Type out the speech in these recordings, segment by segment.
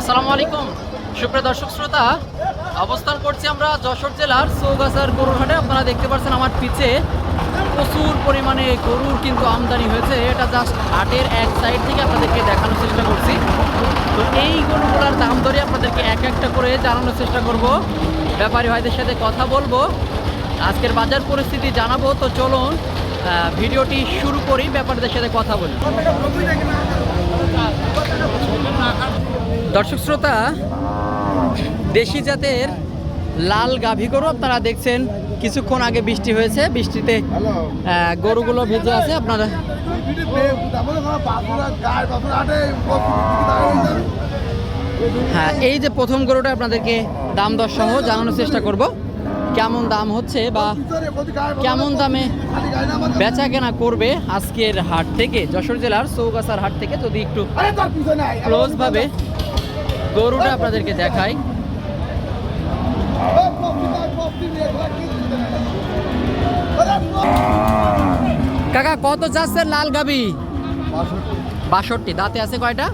আসসালামু আলাইকুম। সুপ্রিয় দর্শক শ্রোতা, অবস্থান করছি আমরা যশোর জেলার চৌগাছার গরুর হাটে আপনারা দেখতে পাচ্ছেন আমার পিছে প্রচুর পরিমাণে গরুর কিন্তু আমদানি হয়েছে। এটা জাস্ট হাটের এক সাইড থেকে আপনাদেরকে দেখানোর চেষ্টা করছি। তো এই গরুগুলোর দাম ধরে আপনাদেরকে এক একটা করে জানানোর চেষ্টা করব। ব্যাপারী ভাইদের সাথে কথা বলব। আজকের বাজার পরিস্থিতি জানাব। তো চলুন ভিডিওটি শুরু করি, ব্যাপারীদের সাথে কথা বলি। দর্শক শ্রোতা, দেশি জাতের লাল গাভী গরু আপনারা দেখছেন, কিছুক্ষণ আগে বৃষ্টি হয়েছে, বৃষ্টিতে গরুগুলো ভিজে আছে, আপনারা হ্যাঁ এই যে প্রথম গরুটা আপনাদেরকে দাম দর সহ জানানোর চেষ্টা করব। কেমন দাম হচ্ছে বা কেমন দামে বেচা কেনা করবে আজকের হাট থেকে যশোর জেলার চৌগাছার হাট থেকে যদি একটু ক্লোজ ভাবে গরুটা আপনাদেরকে দেখাই। কাকা কত চাচ্ছেন লাল গাবি? বাষট্টি। দাঁতে আছে কয়টা?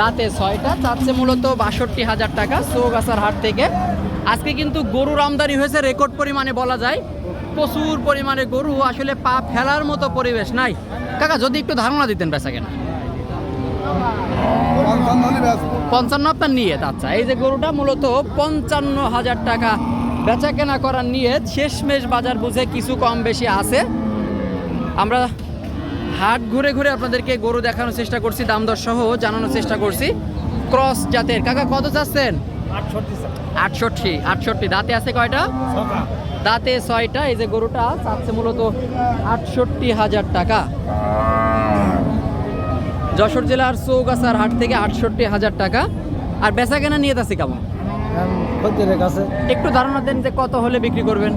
দাঁতে ছয়টা। চাচ্ছে মূলত বাষট্টি হাজার টাকা চৌগাছার হাট থেকে। আজকে কিন্তু গরুর আমদানি হয়েছে, রেকর্ড পরিমাণে বলা যায়। প্রচুর পরিমাণে গরু, আসলে পা ফেলার মতো পরিবেশ নাই। কাকা, যদি একটু ধারণা দিতেন বেচা কেনা। পঞ্চান্ন আপনার নিয়ে আচ্ছা এই যে গরুটা মূলত পঞ্চান্ন হাজার টাকা বেচা কেনা করার নিয়ে শেষমেশ বাজার বুঝে কিছু কম বেশি আছে। আমরা হাট ঘুরে ঘুরে আপনাদেরকে গরু দেখানোর চেষ্টা করছি, দাম দর সহ জানানোর চেষ্টা করছি। ক্রস জাতের। কাকা, কত চাচ্ছেন? আটষট্টি আটষট্টি দাঁতে আছে কয়টা? দাঁতে ছয়টা। এই যে গরুটা চাচ্ছে মূলত আটষট্টি হাজার টাকা। যশোর জেলার চৌগাছার হাট থেকে আটষট্টি হাজার টাকা। আর বেচা কেনা নিয়ে আছে কেমন? কাছে। একটু ধারণা দেন যে কত হলে বিক্রি করবেন।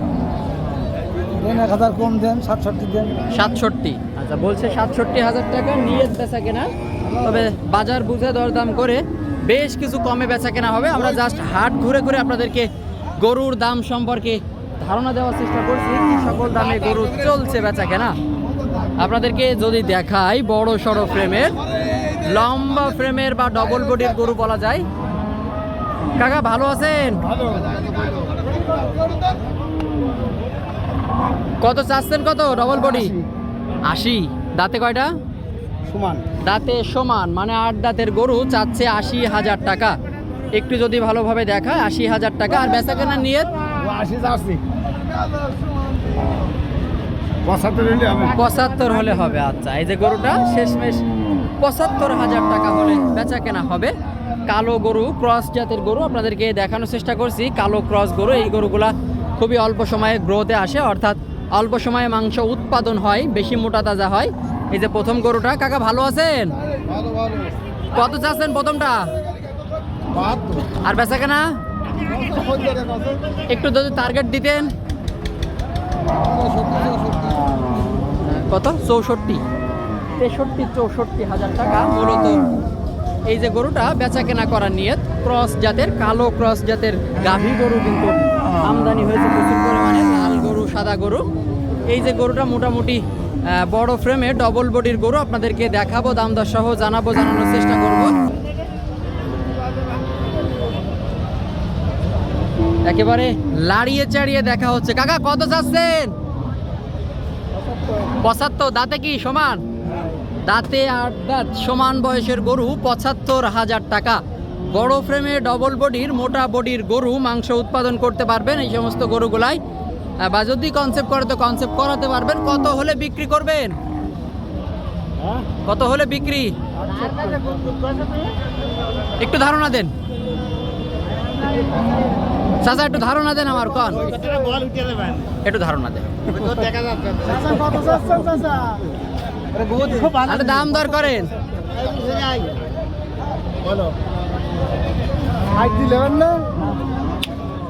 দেন এক হাজার কম দেন সাতষট্টি দেন। সাতষট্টি। আচ্ছা বলছে সাতষট্টি হাজার টাকা নিয়ে বেচা কেনা তবে বাজার বুঝে দরদাম করে বেশ কিছু কমে বেচা কেনা হবে। আমরা জাস্ট হাট ঘুরে ঘুরে আপনাদেরকে গরুর দাম সম্পর্কে ধারণা দেওয়ার চেষ্টা করছি। সকল দামে গরু চলছে বেচা কেনা। আপনাদেরকে যদি দেখাই বড় সড়ো ফ্রেমের, লম্বা ফ্রেমের বা ডবল বডির গরু বলা যায়। কাকা, ভালো আছেন? কত চাচ্ছেন কত? ডবল বডি আশি। দাঁতে কয়টা? সমান? দাঁতে সমান মানে আট দাঁতের গরু চাচ্ছে আশি হাজার টাকা। একটু যদি ভালোভাবে দেখায় আশি হাজার টাকা আর বেচা কেনার নিয়ে আশি চাষি পঁচাত্তর হলে হবে। পঁচাত্তর হলে হবে আচ্ছা। এই যে গরুটা শেষমেশ পঁচাত্তর হাজার টাকা হলে বেচা কেনা হবে। কালো গরু ক্রস জাতের গরু আপনাদেরকে দেখানোর চেষ্টা করছি। কালো ক্রস গরু এই গরুগুলা খুবই অল্প সময়ে গ্রোতে আসে অর্থাৎ অল্প সময়ে মাংস উৎপাদন হয় বেশি মোটা তাজা হয়। এই যে প্রথম গরুটা কাকা ভালো আছেন? কত চাচ্ছেন প্রথমটা? আর বেচা কেনা? একটু যদি টার্গেট দিতেন। চৌষট্টি কত? চৌষট্টি। তেষট্টি চৌষট্টি হাজার টাকা মূলত। এই যে গরুটা বেচা কেনা করার নিয়ে ক্রস জাতের কালো ক্রস জাতের গাভী গরু কিন্তু আমদানি হয়েছে। গরু। এই যে গরুটা মোটামুটি বড় ফ্রেমে ডবল বডির গরু। আপনাদেরকে দেখাবো, দাম দর সহ জানাব, জানানোর চেষ্টা করব। একেবারে লাড়িয়ে চাড়িয়ে দেখা হচ্ছে। কাকা, কত চাচ্ছেন? পঁচাত্তর। দাঁতে কি সমান? দাঁতে আট দাঁত সমান বয়সের গরু, পঁচাত্তর হাজার টাকা। বড় ফ্রেমে ডবল বডির মোটা বডির গরু, মাংস উৎপাদন করতে পারবেন এই সমস্ত গরুগুলাই। বা যদি কনসেপ্ট করে তো কনসেপ্ট করাতে পারবেন কত হলে বিক্রি করবেন কত হলে বিক্রি একটু ধারণা দেন চাচা একটু ধারণা দেন আমার কন একটু ধারণা দেন দাম দর করেন বলো দিলেন না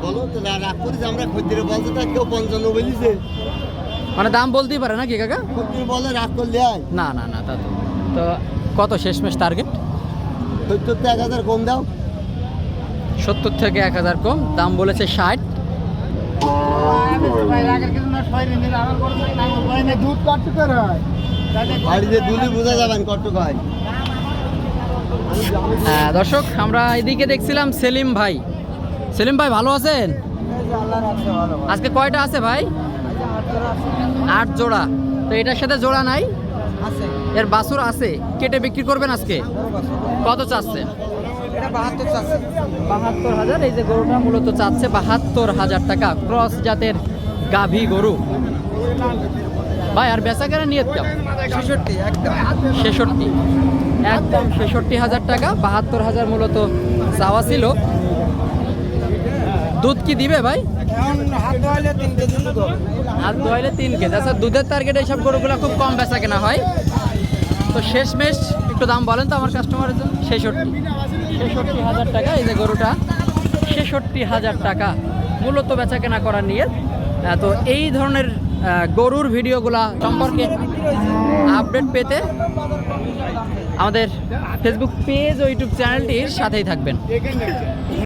বলো তো রাগ করিস আমরা খদ্দের বলতে তা কেউ পঞ্চান্ন বলিছে। মানে দাম বলতেই পারে নাকি কাকা? খদ্দের বলে রাগ করলে আয়। না না না তা তো। তো কত শেষমেশ টার্গেট খদ্দের তো এক হাজার কম দাও। সত্তর থেকে এক হাজার কম দাম বলেছে ষাট। দুধ হয় বাড়িতে দুলি বোঝা যাবেন কত হ্যাঁ, দর্শক আমরা এদিকে দেখছিলাম সেলিম ভাই। সেলিম ভাই, ভালো আছেন? আজকে কয়টা আছে ভাই? আট জোড়া। তো এটার সাথে জোড়া নাই? এর বাছুর আছে। কেটে বিক্রি করবেন আজকে? কত চাচ্ছে? বাহাত্তর হাজার। এই যে গরুটা মূলত চাচ্ছে বাহাত্তর হাজার টাকা। ক্রস জাতের গাভী গরু। ভাই, আর বেচা কেনা নিয়ে ছেষট্টি ছেষট্টি। একদম ছেষট্টি হাজার টাকা। বাহাত্তর হাজার মূলত চাওয়া ছিল। দুধ কি দিবে ভাই? হাত ধোয়াইলে তিন কেজি আচ্ছা দুধের টার্গেট এইসব গরুগুলো খুব কম বেচা কেনা হয়। তো শেষমেশ একটু দাম বলেন তো আমার কাস্টমারের জন্য। ছেষট্টি। ছেষট্টি হাজার টাকা এই যে গরুটা। ছেষট্টি হাজার টাকা মূলত বেচা কেনা করার নিয়ে। তো এই ধরনের গরুর ভিডিওগুলা সম্পর্কে আপডেট পেতে আমাদের ফেসবুক পেজ ও ইউটিউব চ্যানেলটির সাথেই থাকবেন।